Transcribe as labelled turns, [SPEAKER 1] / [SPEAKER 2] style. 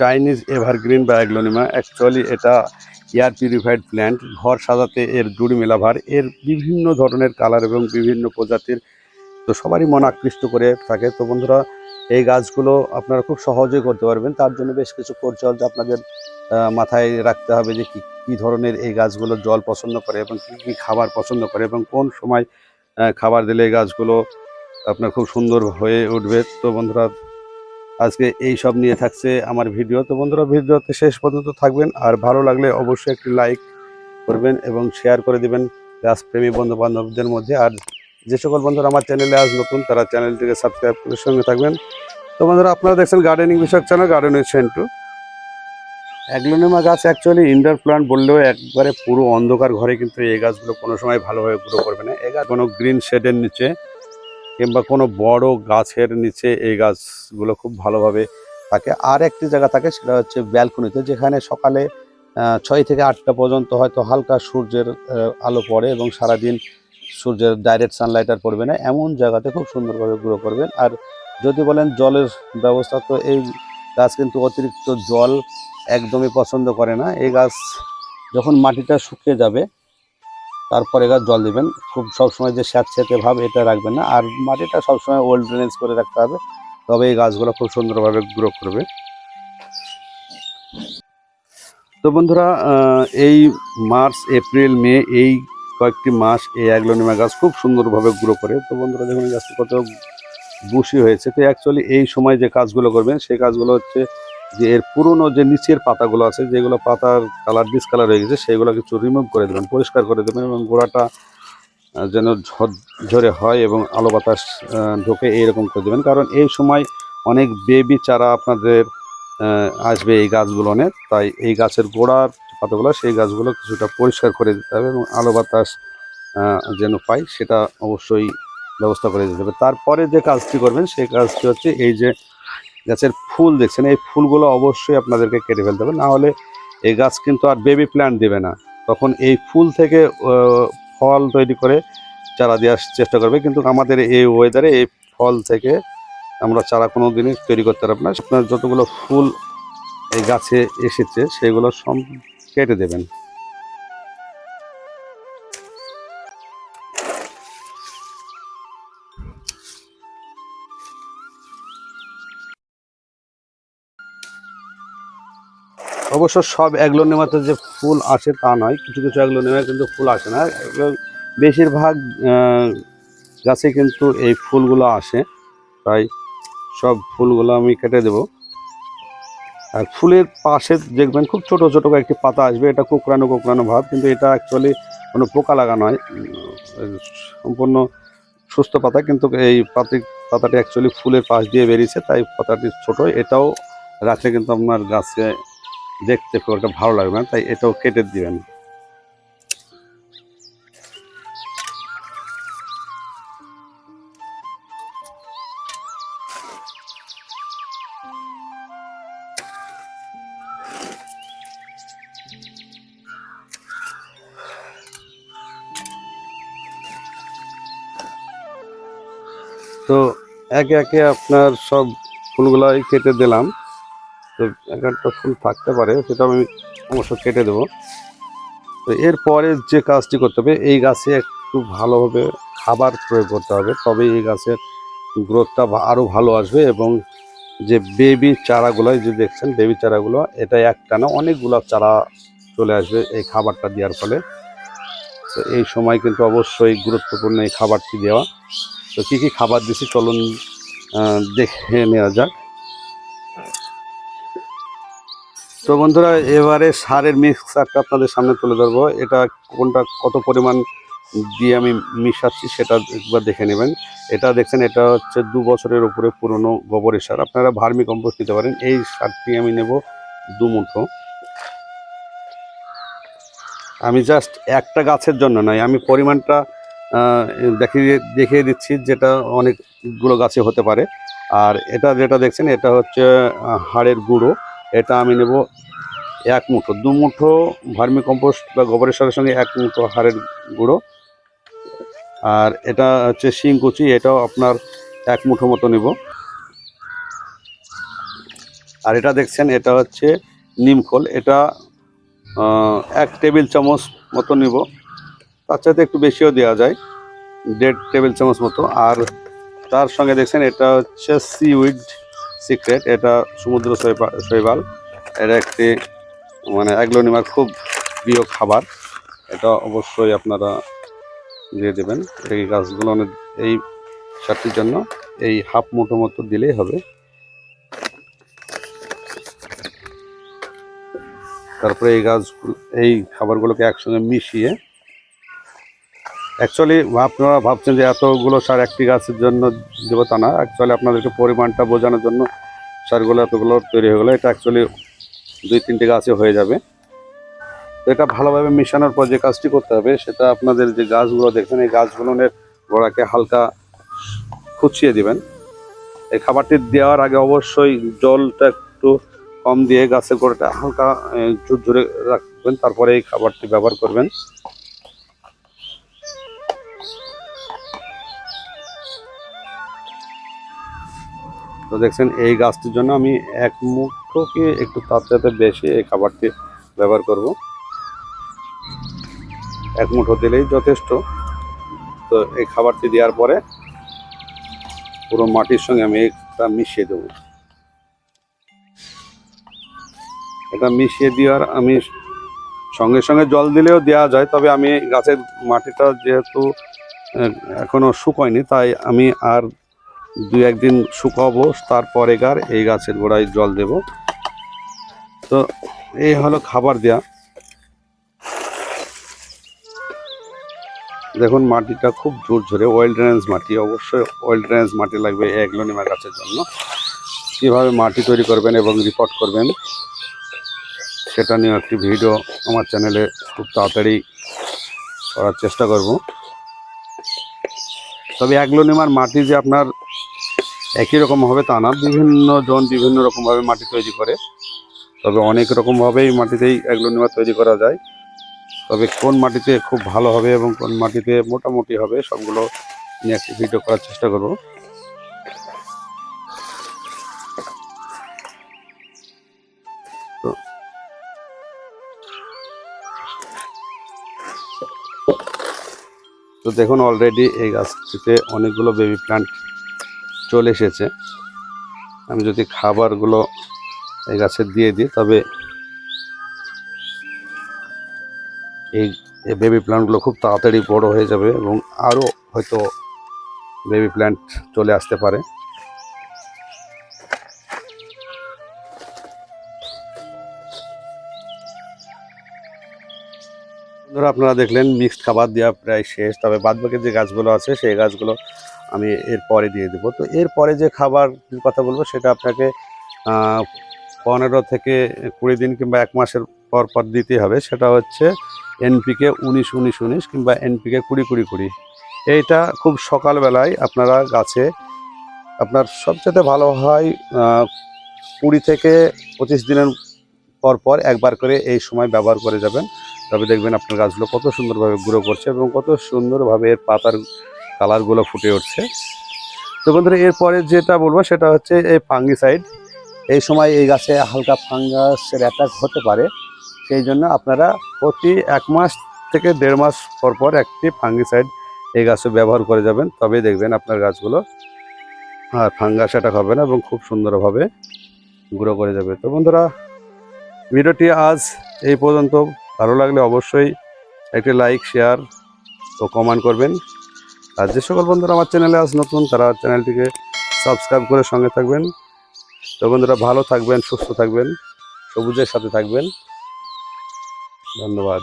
[SPEAKER 1] Chinese evergreen বা aglaonema actually এটা air purified plant ঘর সাজাতে এর জুড়ি মেলাভার এর বিভিন্ন ধরনের কালার এবং বিভিন্ন প্রজাতির। তো সবারই মন আকৃষ্ট করে থাকে। তো বন্ধুরা, এই গাছগুলো আপনারা খুব সহজেই করতে পারবেন। তার জন্য বেশ কিছু পরিচর্যা আপনাদের মাথায় রাখতে হবে যে কী কী ধরনের এই গাছগুলো জল পছন্দ করে এবং কী কী খাবার পছন্দ করে এবং কোন সময় খাবার দিলে এই গাছগুলো আপনার খুব সুন্দর হয়ে উঠবে। তো বন্ধুরা আজকে এই সব নিয়ে থাকছে আমার ভিডিও। তো বন্ধুরা, ভিডিওতে শেষ পর্যন্ত থাকবেন। আর ভালো লাগলে অবশ্যই একটি লাইক করবেন এবং শেয়ার করে দিবেন গাছপ্রেমী বন্ধু বান্ধবদের মধ্যে। আর যে সকল বন্ধুরা আমার চ্যানেলে আজ নতুন, তারা চ্যানেলটিকে সাবস্ক্রাইব করে সঙ্গে থাকবেন। তো বন্ধুরা, আপনারা দেখছেন গার্ডেনিং বিষয়ক চ্যানেল গার্ডেনিং সেন্টু অ্যাগ্লোনেমা গাছ অ্যাকচুয়ালি ইনডোর প্লান্ট বললেও একবারে পুরো অন্ধকার ঘরে কিন্তু এই গাছগুলো কোনো সময় ভালোভাবে গ্রো করবে না। এই গাছ কোনো গ্রিন শেডের নিচে কিংবা কোনো বড় গাছের নিচে এই গাছগুলো খুব ভালোভাবে থাকে। আর একটি জায়গা থাকে, সেটা হচ্ছে ব্যালকনিতে, যেখানে সকালে ছয় থেকে আটটা পর্যন্ত হয়তো হালকা সূর্যের আলো পড়ে এবং সারাদিন সূর্যের ডাইরেক্ট সানলাইট আর পড়বে না। এমন জায়গাতে খুব সুন্দরভাবে গ্রো করবেন। আর যদি বলেন জলের ব্যবস্থা, তো এই গাছ কিন্তু অতিরিক্ত জল একদমই পছন্দ করে না। এই গাছ যখন মাটিটা শুকিয়ে যাবে তারপরে গাছ জল দেবেন। খুব সবসময় যে স্যাঁতস্যাঁতে ভাব এটা রাখবেন না। আর মাটিটা সবসময় ওল্ড ড্রেনেজ করে রাখতে হবে। তবে এই গাছগুলো খুব সুন্দরভাবে গ্রো করবে। তো বন্ধুরা এই মার্চ, এপ্রিল, মে এই কয়েকটি মাস এই অ্যাগ্লোনিমা গাছ খুব সুন্দরভাবে গ্রো করে। তো বন্ধুরা, দেখুন এই কত বুশি হয়েছে। তো অ্যাকচুয়ালি এই সময় যে কাজগুলো করবেন, সেই কাজগুলো হচ্ছে যে এর পুরনো যে নিচের পাতাগুলো আছে, যেগুলো পাতার কালার ডিসকালার হয়ে গেছে সেগুলো কিছু রিমুভ করে দেবেন, পরিষ্কার করে দেবেন এবং গোড়াটা যেন ঝর হয় এবং আলো বাতাস ঢোকে এইরকম করে দেবেন। কারণ এই সময় অনেক বেবি চারা আপনাদের আসবে এই গাছগুলো অনেক তাই এই গাছের গোড়ার পাতাগুলো, সেই গাছগুলো কিছুটা পরিষ্কার করে দিতে হবে এবং আলো বাতাস যেন পাই, সেটা অবশ্যই ব্যবস্থা করে দিতে হবে। তারপরে যে কাজটি করবেন, সেই কাজটি হচ্ছে এই যে গাছের ফুল দেখছেন, এই ফুলগুলো অবশ্যই আপনাদেরকে কেটে ফেলতে হবে। না হলে এই গাছ কিন্তু আর বেবি প্ল্যান্ট দেবে না। তখন এই ফুল থেকে ফল তৈরি করে চারা দেওয়ার চেষ্টা করবে। কিন্তু আমাদের এই ওয়েদারে এই ফল থেকে আমরা চারা কোনো দিনই তৈরি করতে পারব না। আপনার যতগুলো ফুল এই গাছে এসেছে, সেগুলো সব কেটে দেবেন। অবশ্য সব অ্যাগ্লোনেমাতে যে ফুল আসে তা নয়, কিছু কিছু অ্যাগ্লোনেমায় কিন্তু ফুল আসে না। বেশিরভাগ গাছে কিন্তু এই ফুলগুলো আসে। তাই সব ফুলগুলো আমি কেটে দেব। আর ফুলের পাশে দেখবেন খুব ছোট ছোট কয়েকটি পাতা আসবে। এটা কোকড়ানো কোকড়ানো ভাব, কিন্তু এটা অ্যাকচুয়ালি কোনো পোকা লাগা নয়। সম্পূর্ণ সুস্থ পাতা, কিন্তু এই পাতি, পাতাটি অ্যাকচুয়ালি ফুলের পাশ দিয়ে বেরিয়েছে, তাই পাতাটি ছোট। এটাও রাখলে কিন্তু আপনার গাছে দেখতে একটা ভালো লাগবে না, তাই এটাও কেটে দিবেন। তো একে একে আপনার সব ফুলগুলাই কেটে দিলাম। তো এক একটা ফুল থাকতে পারে, সেটা আমি অবশ্য কেটে দেবো। তো এরপরে যে কাজটি করতে হবে, এই গাছে একটু ভালোভাবে খাবার প্রয়োগ করতে হবে। তবে এই গাছের গ্রোথটা আরও ভালো আসবে এবং যে বেবি চারাগুলো যে দেখছেন বেবি চারাগুলো, এটা একটা না অনেকগুলো চারা চলে আসবে এই খাবারটা দেওয়ার ফলে। তো এই সময় কিন্তু অবশ্যই গুরুত্বপূর্ণ এই খাবারটি দেওয়া। তো কী কী খাবার দিছি চলুন দেখে নেওয়া যাক। তো বন্ধুরা, এবারে সারের মিক্সারটা আপনাদের সামনে তুলে ধরবো। এটা কোনটা, কত পরিমাণ দিয়ে আমি মিশাচ্ছি সেটা একবার দেখে নেবেন। এটা দেখছেন, এটা হচ্ছে দু বছরের উপরে পুরনো গোবরের সার। আপনারা ভার্মি কম্পোস্ট দিতে পারেন। এই সারটি আমি নেব দু মুঠো। আমি জাস্ট একটা গাছের জন্য নয়, আমি পরিমাণটা দেখিয়ে দেখিয়ে দিচ্ছি যেটা অনেকগুলো গাছে হতে পারে। আর এটা যেটা দেখছেন, এটা হচ্ছে হাড়ের গুঁড়ো। এটা আমি নেব এক মুঠো, দু মুঠো ভার্মি কম্পোস্ট বা গোবরের সারের সঙ্গে এক মুঠো হাড়ের গুঁড়ো। আর এটা হচ্ছে শিং কুচি এটাও আপনার এক মুঠো মতো নেব। আর এটা দেখছেন, এটা হচ্ছে নিমখোল এটা এক টেবিল চামচ মতো নিব। তার সাথে একটু বেশিও দেওয়া যায়, দেড় টেবিল চামচ মতো। আর তার সঙ্গে দেখছেন, এটা হচ্ছে সিউইড সিক্রেট, এটা সমুদ্র শৈবা- শৈবাল। এটা একটি মানে অ্যাগ্লোনিমার খুব প্রিয় খাবার। এটা অবশ্যই আপনারা দিয়ে দেবেন। এই গাছগুলো এই সারটির জন্য এই হাফ মুঠো মতো দিলেই হবে। তারপরে এই গাছগুলো, এই খাবারগুলোকে একসঙ্গে মিশিয়ে অ্যাকচুয়ালি আপনারা ভাবছেন যে এতগুলো সার একটি গাছের জন্য দেবো তা না। অ্যাকচুয়ালি আপনাদেরকে পরিমাণটা বোঝানোর জন্য সারগুলো এতগুলো তৈরি হয়ে গেলো। এটা অ্যাকচুয়ালি দুই তিনটে গাছে হয়ে যাবে। তো এটা ভালোভাবে মিশানোর পর যে কাজটি করতে হবে, সেটা আপনাদের যে গাছগুলো দেখছেন এই গাছগুলোর গোড়াকে হালকা খুচিয়ে দিবেন। এই খাবারটি দেওয়ার আগে অবশ্যই জলটা একটু কম দিয়ে গাছের গোড়াটা হালকা ঝুরঝুরে রাখবেন। তারপরে এই খাবারটি ব্যবহার করবেন। তো দেখছেন, এই গাছটির জন্য আমি এক মুঠো কি একটু তার চাইতে বেশি এই খাবারটি ব্যবহার করব। এক মুঠো দিলেই যথেষ্ট। তো এই খাবারটি দেওয়ার পরে পুরো মাটির সঙ্গে আমি এটা মিশিয়ে দেবো। এটা মিশিয়ে দেওয়ার আমি সঙ্গে সঙ্গে জল দিলেও দেওয়া যায়, তবে আমি গাছের মাটিটা যেহেতু এখনও এখনও শুকোয়নি, তাই আমি আর দুই একদিন শুকাবো তারপরে গার এই গাছের গোড়ায় জল দেব। তো এই হলো খাবার দেয়া। দেখুন, মাটিটা খুব জোর ঝরে ওয়েল ড্রেনেজ মাটি। অবশ্যই ওয়েল ড্রেনেজ মাটি লাগবে এই এগ্লোনিমা গাছের জন্য। কীভাবে মাটি তৈরি করবেন এবং রিপোর্ট করবেন, সেটা নিয়ে একটি ভিডিও আমার চ্যানেলে খুব তাড়াতাড়ি করার চেষ্টা করব। তবে অ্যাগ্লোনিমার মাটি যে আপনার একই রকম হবে তা না। বিভিন্ন জন বিভিন্ন রকমভাবে মাটি তৈরি করে। তবে অনেক রকমভাবেই মাটিতেই অ্যাগ্লোনিমা তৈরি করা যায়। তবে কোন মাটিতে খুব ভালো হবে এবং কোন মাটিতে মোটামুটি হবে সবগুলো নিয়ে একটি ভিডিও করার চেষ্টা করব। তো দেখুন অলরেডি এই গাছটিতে অনেকগুলো বেবি প্ল্যান্ট চলে এসেছে। আমি যদি খাবারগুলো এই গাছে দিয়ে দিই, তবে এই বেবি প্ল্যান্টগুলো খুব তাড়াতাড়ি বড় হয়ে যাবে এবং আরও হয়তো বেবি প্ল্যান্ট চলে আসতে পারে। বন্ধুরা, আপনারা দেখলেন মিক্সড খাবার দেওয়া প্রায় শেষ, তবে বাদবাকি যে গাছগুলো আছে, সেই গাছগুলো আমি এর পরে দিয়ে দেবো। তো এরপরে যে খাবার কথা বলব, সেটা আপনাকে পনেরো থেকে কুড়ি দিন কিংবা এক মাসের পর পর দিতে হবে। সেটা হচ্ছে এনপিকে উনিশ উনিশ উনিশ কিংবা এনপিকে কুড়ি কুড়ি কুড়ি। এইটা খুব সকালবেলায় আপনারা গাছে, আপনার সবচেয়ে ভালো হয় কুড়ি থেকে পঁচিশ দিনের পর পর একবার করে এই সময় ব্যবহার করে যাবেন। তবে দেখবেন আপনার গাছগুলো কত সুন্দরভাবে গ্রো করছে এবং কত সুন্দরভাবে এর পাতার কালারগুলো ফুটে উঠছে। তো বন্ধুরা, এরপরে যেটা বলব সেটা হচ্ছে এই ফাঙ্গিসাইড এই সময় এই গাছে হালকা ফাঙ্গাসের অ্যাটাক হতে পারে। সেই জন্য আপনারা প্রতি এক মাস থেকে দেড় মাস পর পর একটি ফাঙ্গিসাইড এই গাছে ব্যবহার করে যাবেন। তবে দেখবেন আপনার গাছগুলো আর ফাঙ্গাস অ্যাটাক হবে না এবং খুব সুন্দরভাবে গ্রো করে যাবে। তো বন্ধুরা, ভিডিওটি আজ এই পর্যন্ত। ভালো লাগলে অবশ্যই একটি লাইক শেয়ার ও কমেন্ট করবেন। আর যে সকল বন্ধুরা আমার চ্যানেলে আজ নতুন, তারা চ্যানেলটিকে সাবস্ক্রাইব করে সঙ্গে থাকবেন। তো বন্ধুরা, ভালো থাকবেন, সুস্থ থাকবেন, সবুজের সাথে থাকবেন। ধন্যবাদ।